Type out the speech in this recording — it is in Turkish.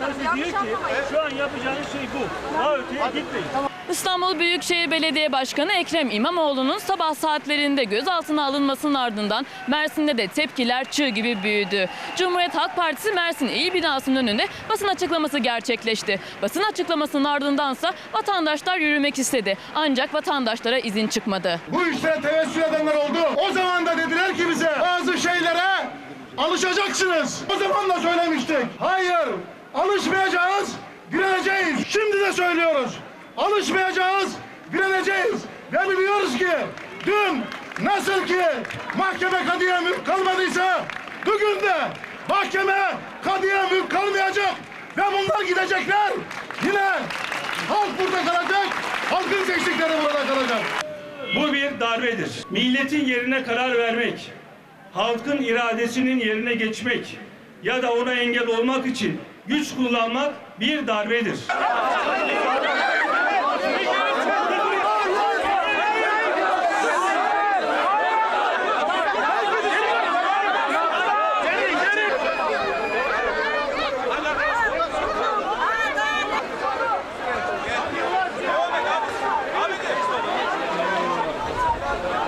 başkanı diyor ki şu an yapacağınız şey bu. Daha öteye gitmeyin. İstanbul Büyükşehir Belediye Başkanı Ekrem İmamoğlu'nun sabah saatlerinde gözaltına alınmasının ardından Mersin'de de tepkiler çığ gibi büyüdü. Cumhuriyet Halk Partisi Mersin İl binasının önünde basın açıklaması gerçekleşti. Basın açıklamasının ardındansa vatandaşlar yürümek istedi. Ancak vatandaşlara izin çıkmadı. Bu işlere tevessül edenler oldu. O zaman da dediler ki bize bazı şeylere alışacaksınız. O zaman da söylemiştik. Hayır, alışmayacağız, direneceğiz. Şimdi de söylüyoruz. Alışmayacağız, direneceğiz. Ve biliyoruz ki dün nasıl ki mahkeme kadıya mülk kalmadıysa bugün de mahkeme kadıya mülk kalmayacak. Ve bunlar gidecekler. Yine halk burada kalacak. Halkın seçtikleri burada kalacak. Bu bir darbedir. Milletin yerine karar vermek, halkın iradesinin yerine geçmek ya da ona engel olmak için güç kullanmak bir darbedir.